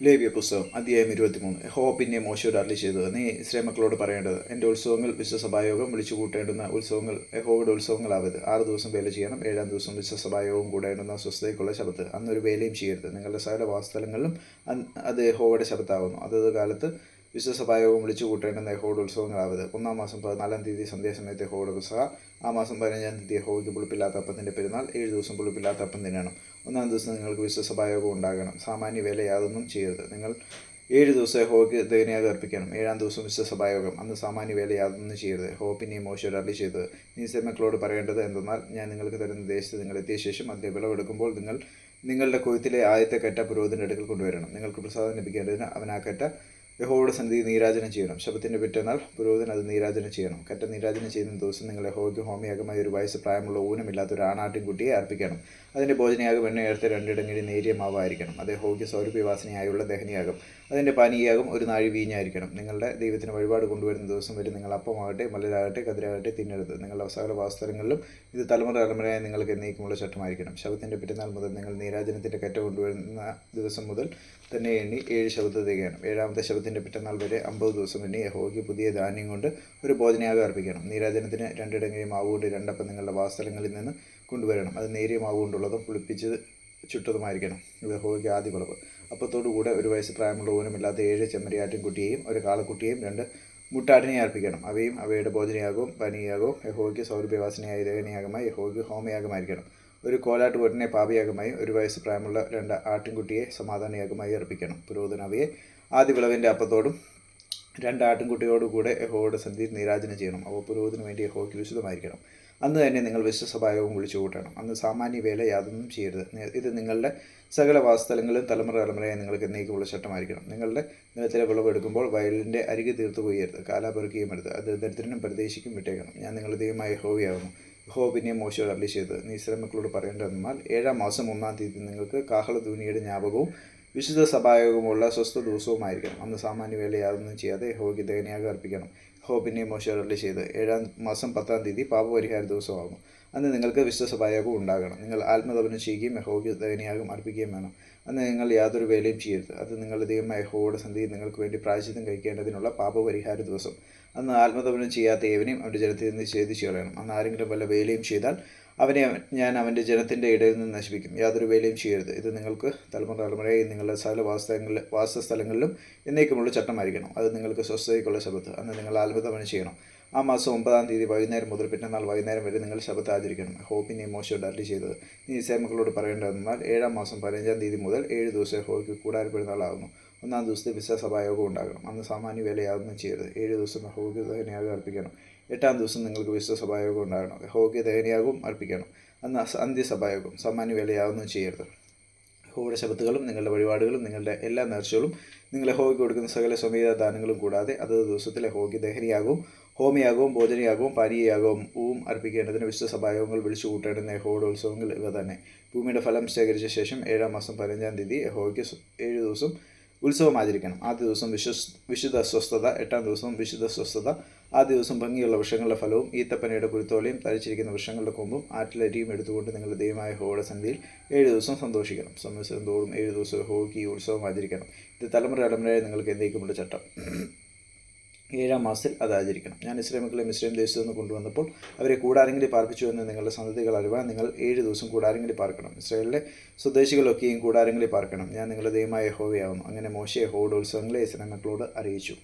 ലേവ്യ പുസ്തകം അധ്യായം ഇരുപത്തിമൂന്ന്. ഹോ പിന്നെ മോശയോട് അരളി ചെയ്തത്. നീ ശ്രീ മക്കളോട് പറയേണ്ടത് എന്റെ ഉത്സവങ്ങൾ വിശ്വസഭായോഗം വിളിച്ചു കൂട്ടേണ്ടുന്ന ഉത്സവങ്ങൾ യഹോവയുടെ ഉത്സവങ്ങളാവരുത്. ആറ് ദിവസം വേല ചെയ്യണം ഏഴാം ദിവസം വിശ്വസഭായോഗം കൂടേണ്ടുന്ന സ്വസ്ഥതയ്ക്കുള്ള ശബത്ത് അന്നൊരു വേലയും ചെയ്യരുത്. നിങ്ങളുടെ സകല വാസ്തലങ്ങളിലും അത് യഹോവയുടെ ശബത്താകുന്നു അതത് കാലത്ത് വിശ്വസഭായോഗം വിളിച്ചു കൂട്ടേണ്ടുന്ന യഹോവയുടെ ഉത്സവങ്ങളാവത്. ഒന്നാം മാസം പതിനാലാം തീയതി സന്ധ്യാസമയത്ത് യഹോവയുടെ ഉത്സവ. ആ മാസം പതിനഞ്ചാം തീയതി യഹോയ്ക്ക് പുളിപ്പില്ലാത്ത അപ്പത്തിന്റെ പെരുന്നാൾ. ഏഴ് ദിവസം പുളിപ്പില്ലാത്ത അപ്പം തിന്നണം ഒന്നാം ദിവസം നിങ്ങൾക്ക് വിശ്വസഭായോഗം ഉണ്ടാകണം. സാമാന്യ വേല യാതൊന്നും ചെയ്യരുത്. നിങ്ങൾ ഏഴ് ദിവസം ഹോക്ക് ദൈനയാഗം അർപ്പിക്കണം. ഏഴാം ദിവസം വിശ്വസഭായോഗം അന്ന് സാമാന്യ വേല യാതൊന്നും ചെയ്യരുത്. ഹോ പിന്നെയും മോശയോട് അരളി ചെയ്തത് നീ സെമക്കളോട് പറയേണ്ടത് എന്തെന്നാൽ ഞാൻ നിങ്ങൾക്ക് തരുന്ന ദേശത്ത് നിങ്ങൾ എത്തിയ ശേഷം അതിന്റെ വിളവെടുക്കുമ്പോൾ നിങ്ങൾ നിങ്ങളുടെ കൊയ്ത്തിലെ ആദ്യത്തെ കറ്റ പുരോഹിതന്റെ അടുക്കൽ കൊണ്ടുവരണം. നിങ്ങൾക്ക് പ്രസാദം ലഭിക്കേണ്ടതിന് അവൻ ആ കറ്റ യഹോവയുടെ സന്നിധി നീരാജനം ചെയ്യണം. ശബത്തിന്റെ പിറ്റന്നാൾ പുരോഹിതൻ അത് നീരാജനം ചെയ്യണം. കറ്റ നീരാജനം ചെയ്യുന്ന ദിവസം നിങ്ങൾ യഹോയ്ക്ക് ഹോമയാഗമായി ഒരു വയസ്സ് പ്രായമുള്ള ഊനമില്ലാത്ത ഒരു ആണാട്ടിൻകുട്ടിയെ അർപ്പിക്കണം. അതിന്റെ ഭോജനയാകും എണ്ണ എണ്ണയേർത്ത് രണ്ടിടങ്ങഴി നേരിയ മാവായിരിക്കണം. അത് യഹോയ്ക്ക് സൗരഭ്യവാസനയായുള്ള ദഹനിയാകും അതിന്റെ പാനീയാകും ഒരു നാഴി വീഞ്ഞായിരിക്കണം. നിങ്ങളുടെ ദൈവത്തിന് വഴിപാട് കൊണ്ടുവരുന്ന ദിവസം വരെ നിങ്ങൾ അപ്പമാകട്ടെ മലരാകട്ടെ കതിരാകട്ടെ തിന്നരുത്. നിങ്ങളുടെ സകല വാസ്തവങ്ങളിലും ഇത് തലമുറ തലമുറയായി നിങ്ങൾക്ക് എന്നേക്കുമുള്ള ചട്ടമായിരിക്കണം. ശബത്തിന്റെ പിറ്റന്നാൾ മുതൽ നിങ്ങൾ നീരാജനത്തിന്റെ കറ്റ കൊണ്ടുവരുന്ന ദിവസം മുതൽ തന്നെ എണ്ണി ഏഴ് ശബത്ത് തികയണം. ഏഴാമത്തെ ശബത്തിന്റെ പിറ്റന്നാൾ വരെ അമ്പത് ദിവസം എണ്ണി യഹോവയ്ക്ക് പുതിയ ധാന്യം കൊണ്ട് ഒരു ഭോജനയാഗം അർപ്പിക്കണം. നീരാജനത്തിന് രണ്ടിടങ്ങളിൽ മാവ് കൊണ്ട് രണ്ടപ്പം നിങ്ങളുടെ വാസ്തലങ്ങളിൽ നിന്ന് കൊണ്ടുവരണം. അത് നേരിയ മാവ് കൊണ്ടുള്ളതും പുളിപ്പിച്ചത് ചുട്ടതുമായിരിക്കണം. യഹോയ്ക്ക് ആദ്യ വിളവ്. അപ്പത്തോടുകൂടെ ഒരു വയസ്സ് പ്രായമുള്ള ഊനമില്ലാത്ത ഏഴ് ചെമ്മരിയാട്ടിൻകുട്ടിയെയും ഒരു കാളക്കുട്ടിയെയും രണ്ട് മുട്ടാടിനെ അർപ്പിക്കണം. അവയും അവയുടെ ഭോജനയാകവും പനിയാകവും യഹോവയ്ക്ക് സൗരഭ്യവാസനയായ ദഹനയാഗമായി യഹോവയ്ക്ക് ഹോമയാഗമായിരിക്കണം. ഒരു കോലാട്ട് പൊട്ടിനെ പാപിയാഗമായി ഒരു വയസ്സ് പ്രായമുള്ള രണ്ട് ആട്ടിൻകുട്ടിയെ സമാധാനയാഗമായി അർപ്പിക്കണം. പുരോഹിതൻ അവയെ ആദ്യ വിളവിന്റെ അപ്പത്തോടും രണ്ട് ആട്ടിൻകുട്ടിയോടും കൂടെ യഹോയുടെ സന്ധിയിൽ നീരാജനം ചെയ്യണം. അവ പുരോഹിതന് വേണ്ടി യഹോയ്ക്ക് വിശുദ്ധമായിരിക്കണം. അന്ന് തന്നെ നിങ്ങൾ വിശ്വസഭായോഗം വിളിച്ചു കൂട്ടണം അന്ന് സാമാന്യ വേല യാതൊന്നും ചെയ്യരുത്. ഇത് നിങ്ങളുടെ സകല വാസസ്ഥലങ്ങളിലും തലമുറ തലമുറയായി നിങ്ങൾക്ക് എന്നേക്കുമുള്ള ചട്ടമായിരിക്കണം. നിങ്ങളുടെ നിലത്തിലെ വിളവെടുക്കുമ്പോൾ വയലിന്റെ അരികെ തീർത്ത് കൊയ്യരുത് കാലാപെറുക്കുകയും എടുത്ത് അത് ദരിദ്രനും പരദേശിക്കും വിട്ടേക്കണം. ഞാൻ നിങ്ങളുടെ ദൈവമായ ഹോവിയാകുന്നു ഹോ പിന്നെ മോശയോട് അള്ളി ചെയ്തത്. നീ ഇസ്രാമക്കളോട് പറയേണ്ടതെന്നാൽ ഏഴാം മാസം ഒന്നാം തീയതി നിങ്ങൾക്ക് കാഹളധൂനിയുടെ ജ്ഞാപകവും വിശുദ്ധ സഭായോഗമുള്ള സ്വസ്ഥ ദിവസവുമായിരിക്കണം. അന്ന് സാമാന്യ വേല യാതൊന്നും ചെയ്യാതെ ഹോബിക്ക് ദഹനയാഗം അർപ്പിക്കണം. ഹോബിനെ പിന്നെയും ചെയ്ത് ഏഴാം മാസം പത്താം തീയതി പാപപരിഹാര ദിവസമാകുന്നു. അന്ന് നിങ്ങൾക്ക് വിശ്വസഭായോഗം ഉണ്ടാകണം. നിങ്ങൾ ആത്മതപനം ചെയ്യുകയും യഹോയ്ക്ക് ദഹനയാഗം അർപ്പിക്കുകയും വേണം. അന്ന് നിങ്ങൾ യാതൊരു വേലയും ചെയ്യരുത്. അത് നിങ്ങളുടെ ദൈവമായ യഹോയുടെ സന്ധി നിങ്ങൾക്ക് വേണ്ടി പ്രായശ്ചിത്തം കഴിക്കേണ്ടതിനുള്ള പാപപരിഹാര ദിവസം. അന്ന് ആത്മതപനം ചെയ്യാത്ത ഏവനെയും അവന്റെ ജനത്തിൽ നിന്ന് ഛേദിച്ചു കളയണം. അന്ന് ആരെങ്കിലും വല്ല വേലയും ചെയ്താൽ അവനെ ഞാൻ അവന്റെ ജനത്തിന്റെ ഇടയിൽ നിന്ന് നശിപ്പിക്കും. യാതൊരു വേലയും ചെയ്യരുത്. ഇത് നിങ്ങൾക്ക് തലമുറ തലമുറയായി നിങ്ങളുടെ സകല വാസസ്ഥലങ്ങളിൽ വാസസ്ഥലങ്ങളിലും എന്നേക്കുമുള്ള ചട്ടമായിരിക്കണം. അത് നിങ്ങൾക്ക് സ്വസ്ഥതയ്ക്കുള്ള ശബത്ത് അന്ന് നിങ്ങൾ ആത്മതപനം ചെയ്യണം. ആ മാസം ഒമ്പതാം തീയതി വൈകുന്നേരം മുതൽ പിറ്റന്നാൾ വൈകുന്നേരം വരെ നിങ്ങൾ ശബത്ത് ആചരിക്കണം ഹോപ്പിനെ മോശയോട് അരളി ചെയ്തത്. നീ സേമകളോട് പറയേണ്ടതെന്നാൽ ഏഴാം മാസം പതിനഞ്ചാം തീയതി മുതൽ ഏഴ് ദിവസം ഹോയ്ക്ക് കൂടാര പെരുന്നാളാകുന്നു ഒന്നാം ദിവസത്തെ വിശ്വസഭായോഗം ഉണ്ടാകണം. അന്ന് സാമാന്യ വേലയാതൊന്നും ചെയ്യരുത്. ഏഴ് ദിവസം ഹോയ്ക്ക് ദഹനയാഗം അർപ്പിക്കണം. എട്ടാം ദിവസം നിങ്ങൾക്ക് വിശ്വസഭായോഗം ഉണ്ടാകണം. ഹോയ്ക്ക് ദഹനയാഗവും അർപ്പിക്കണം. അന്ന് അന്ത്യസഭായോഗം സാമാന്യ വേലയാതൊന്നും ചെയ്യരുത്. യഹോവയുടെ ശബ്ദങ്ങളും നിങ്ങളുടെ വഴിപാടുകളും നിങ്ങളുടെ എല്ലാ നേർച്ചകളും നിങ്ങളെ യഹോവയ്ക്ക് കൊടുക്കുന്ന സകല സ്വമേധ ദാനങ്ങളും കൂടാതെ അതത് ദിവസത്തിൽ യഹോവയ്ക്ക് ദഹനയാകവും ഹോമയാകവും ഭോജനയാകവും പാനീയയാകവും ഊവും അർപ്പിക്കേണ്ടതിന് വിശ്വസഭായോഗങ്ങൾ വിളിച്ചു കൂട്ടേണ്ടുന്ന യഹോവയുടെ ഉത്സവങ്ങൾ ഇവ തന്നെ. ഭൂമിയുടെ ഫലം ശേഖരിച്ച ശേഷം ഏഴാം മാസം പതിനഞ്ചാം തീയതി യഹോവയ്ക്ക് സ്വ- ഏഴ് ദിവസം ഉത്സവം ആചരിക്കണം ആദ്യ ദിവസം വിശ്വസ് വിശുദ്ധ സ്വസ്ഥത എട്ടാം ദിവസം വിശുദ്ധ സ്വസ്ഥത ആ ദിവസം ഭംഗിയുള്ള വൃക്ഷങ്ങളുടെ ഫലവും ഈത്തപ്പനയുടെ കുരുത്തോലയും തരിച്ചിരിക്കുന്ന വൃക്ഷങ്ങളുടെ കൊമ്പും ആറ്റിലരിയും എടുത്തുകൊണ്ട് നിങ്ങളുടെ ദൈവമായ ഹോയുടെ സന്ധിയിൽ ഏഴ് ദിവസം സന്തോഷിക്കണം. സംവത്സരം തോറും ഏഴ് ദിവസം ഹോയ്ക്ക് ഈ ഉത്സവം ആചരിക്കണം ഇത് തലമുറ തലമുറയായി നിങ്ങൾക്ക് എന്തേക്കുമുള്ള ചട്ടം? ഏഴാം മാസത്തിൽ അത് ആചരിക്കണം. ഞാൻ ഇസ്ലാമികളെ മിസ്ലിം ദേശത്തു നിന്ന് കൊണ്ടുവന്നപ്പോൾ അവരെ കൂടാരെങ്കിലും പാർപ്പിച്ചു എന്ന് നിങ്ങളുടെ സന്തതികൾ അറിവാൻ നിങ്ങൾ ഏഴ് ദിവസം കൂടാരെങ്കിലും പാർക്കണം. ഇസ്രായേലിലെ സ്വദേശികളൊക്കെയും കൂടാരെങ്കിലും പാർക്കണം. ഞാൻ നിങ്ങളുടെ ദൈവമായ ഹോവയാവുന്നു അങ്ങനെ മോശയെ ഹോഡോത്സവങ്ങളെ ഇസ്ലാം മക്കളോട് അറിയിച്ചു.